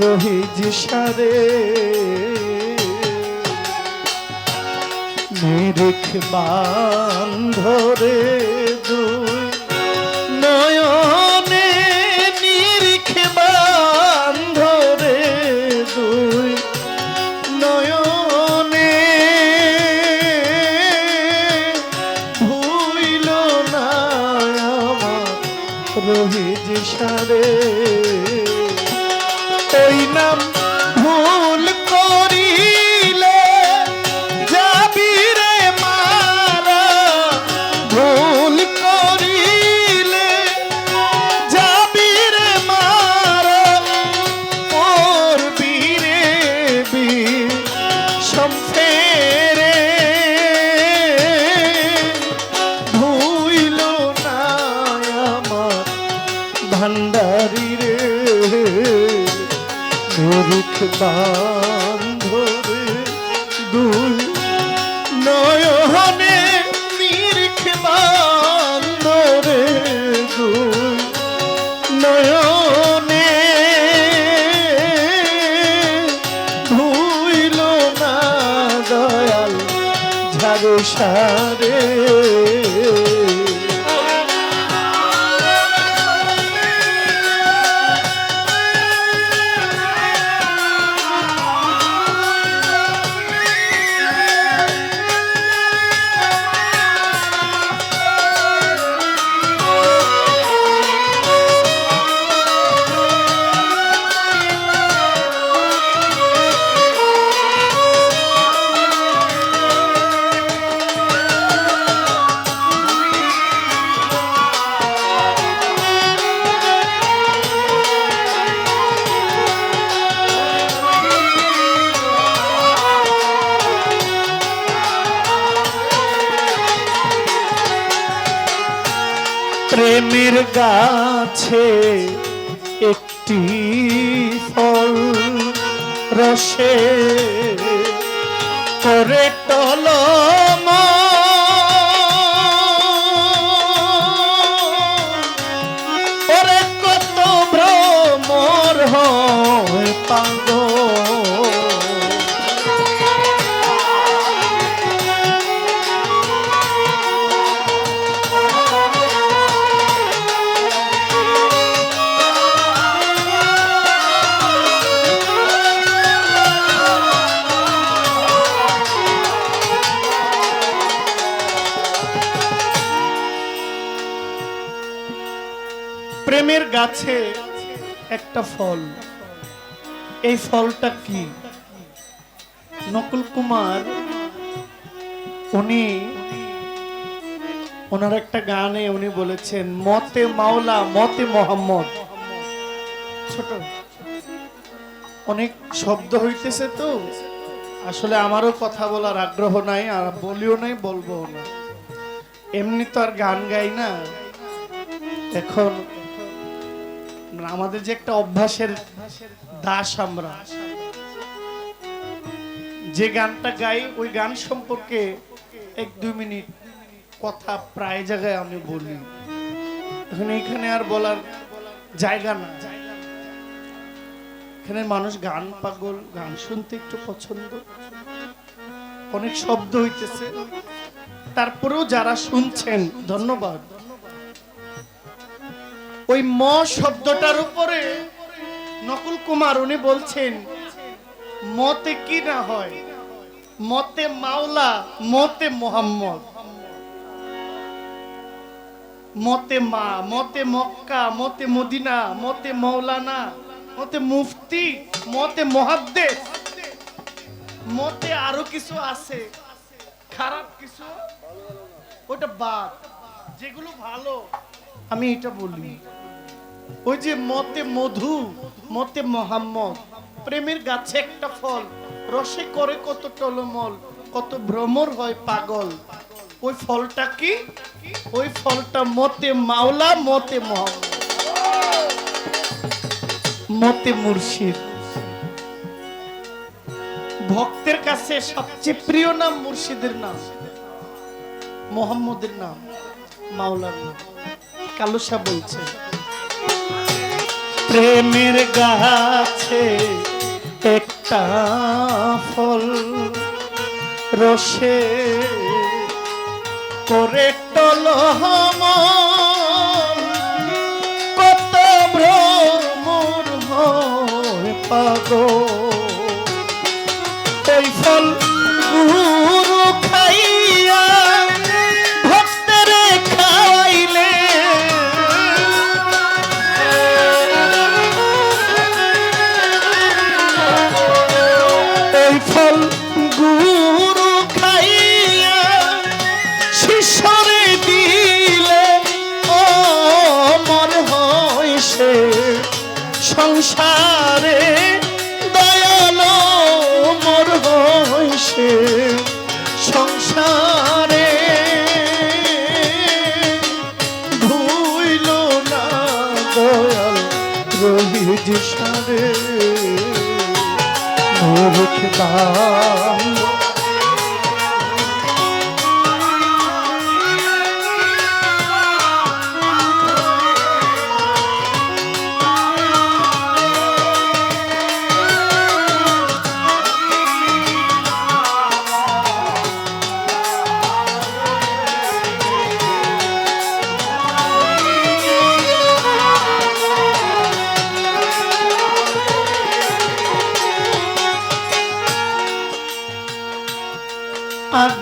রহিজ সারে। নিরিখ বান্ধরে দুই নয়নে নিরিখ বান্ধরে দুই নয়নে ভুইল না আমার রহিজ সারে। ওই নাম দুই নয়নে নিরিখ দুই নয়নে ভুইল না দয়াল ঝাড়ু সারে একটি ফল রসে করে টলম গাছে একটা ফল। এই ফলটা কি? নকুল কুমার, উনি ওনার একটা গানে উনি বলেছেন, মতে মাওলা, মতে মোহাম্মদ। ছোট। অনেক শব্দ হইতেছে তো। আসলে আমারও কথা বলার আগ্রহ নাই, আর বলিও নাই বলব না। এমনি তো আর গান গাই না। এখন আমাদের যে একটা অভ্যাসের দাস আমরা। যে গানটা গাই, ওই গান সম্পর্কে এক দুই মিনিট কথা প্রায় জায়গায় আমি বলি। এখন এখানে আর বলার জায়গা না। এখানে মানুষ গান পাগল, গান শুনতে একটু পছন্দ। অনেক শব্দ হইতেছে। তারপরেও যারা শুনছেন, ধন্যবাদ। ওই ম শব্দটার উপরে নকুল কুমার উনি বলছেন, মতে কি না হয়? মতে মাওলা, মতে মোহাম্মদ। মতে মা, মতে মক্কা, মতে মদিনা, মতে মৌলানা মতে মুফতি, মতে মহাদ্দেশ। মতে আরও কিছু আছে, খারাপ কিছু, ওটা বাদ। যেগুলো ভালো আমি এটা বলি। ওই যে মতে মধু, মতে মোহাম্মদ, প্রেমের গাছে একটা ফল, রসে করে কত টলমল, কত ভ্রমর হয় পাগল। ওই ফলটা কি? ওই ফলটা মতে মাওলা, মতে মোহাম্মদ। মতে মুর্শিদ। ভক্তের কাছে সবচেয়ে প্রিয় নাম মুর্শিদের নাম। মোহাম্মদের নাম, মাওলার নাম। কালুসা বলছে। প্রেমের গাছে একটা ফল রসে করে টলহম কত ভ্রমর হয় পাগল। দয়াল রহিজ সারে মুখ বাংলা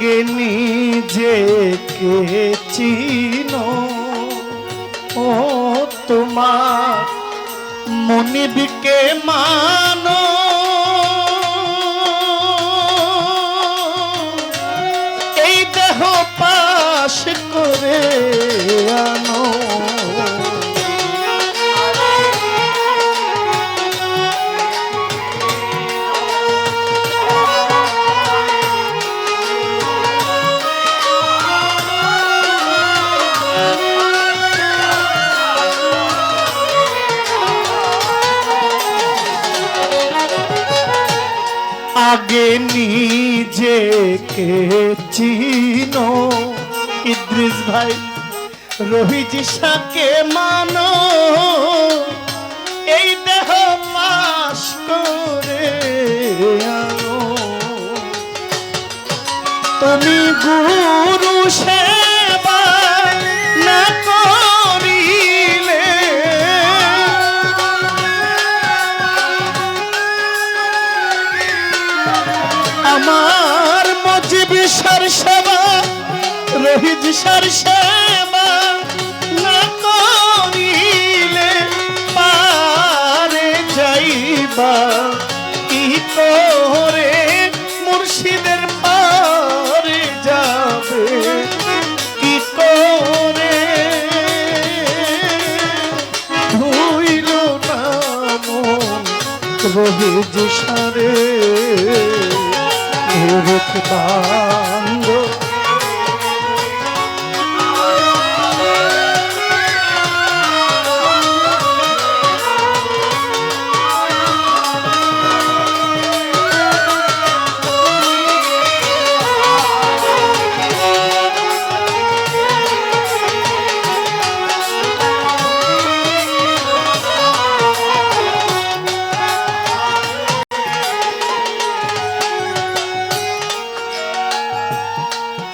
আগে নিজেকে চিনো। ও তোমার মনিবিকে মানো। নিজেকে চিনো ইদ্রিস ভাই, রোহিত শাকে মানো। এই দেহ পাশ করে তুমি গুরু সেবা না করিলে। আমার সার সেবা, রোহিত সার সেবা না করিলে পারে যাইবা। কি করে মুর্শিদের পারে যাবে? কি করে? ভুইল না রোহিত সারে মূর্খ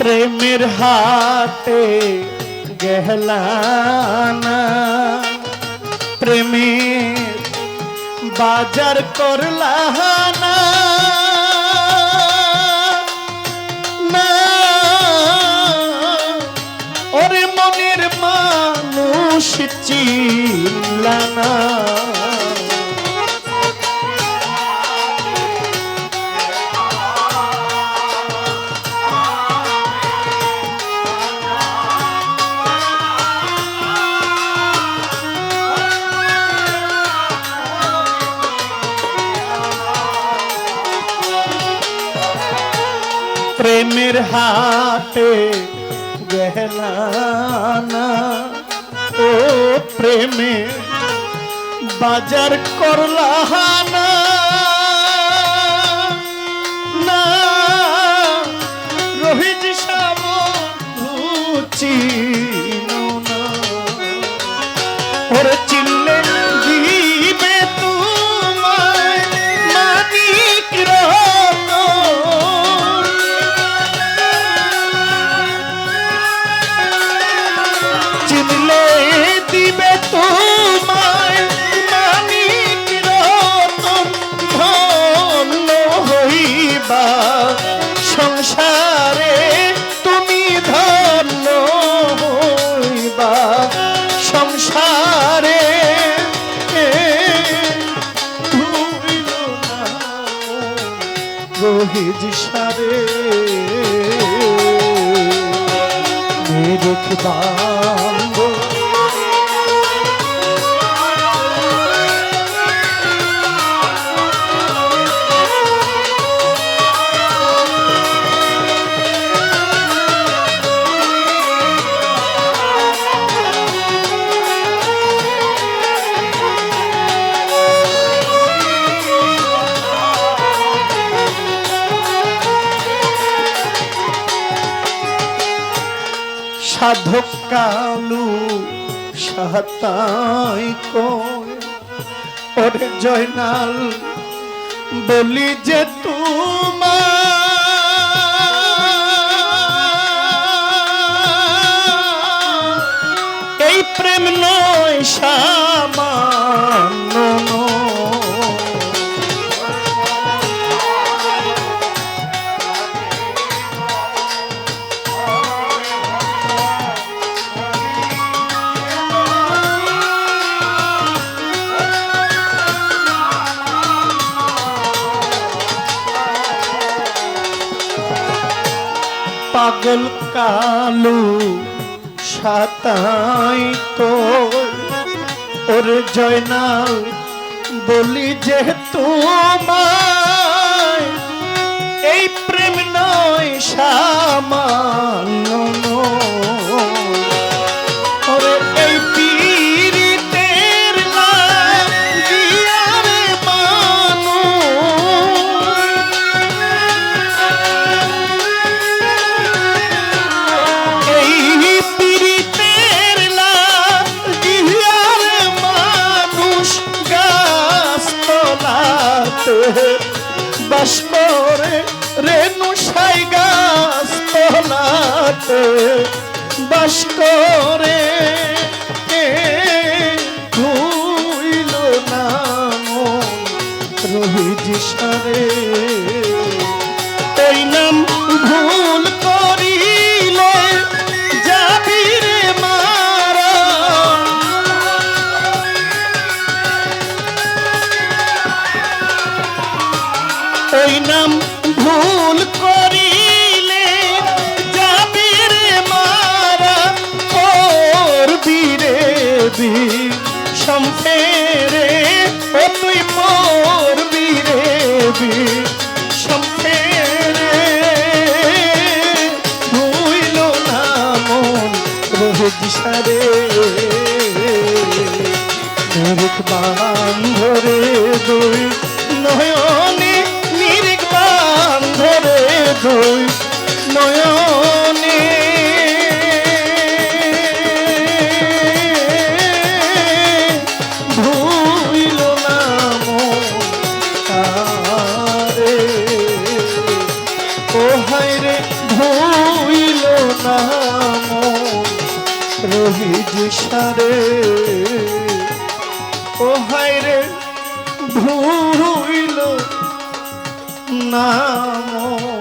প্রেমের হাতে গেহলানা প্রেমের বাজার করলানা ওরে মনের মানুষ চিল্লানা প্রেমের হাটে গেলানা। ও প্রেমে বাজার করলাহানা। রোহিত সারে সাধক কালু ওরে জয়নাল বলি যে তোমার। এই প্রেম নয় সামান্য ওরে জয়নাল বলি যে তোমায় এই প্রেম নয় সামান্য রেণু সাই গাছ তলাতে বাস করে। রোহিত সারে। বি সম্পেরে ও তুই মোর বীরে বি। সম্পেরে ভুইল না মন রোহিত দুই নয়নে রে ভুইল না রোহিত সারে ও হায় রে ভুইল নাম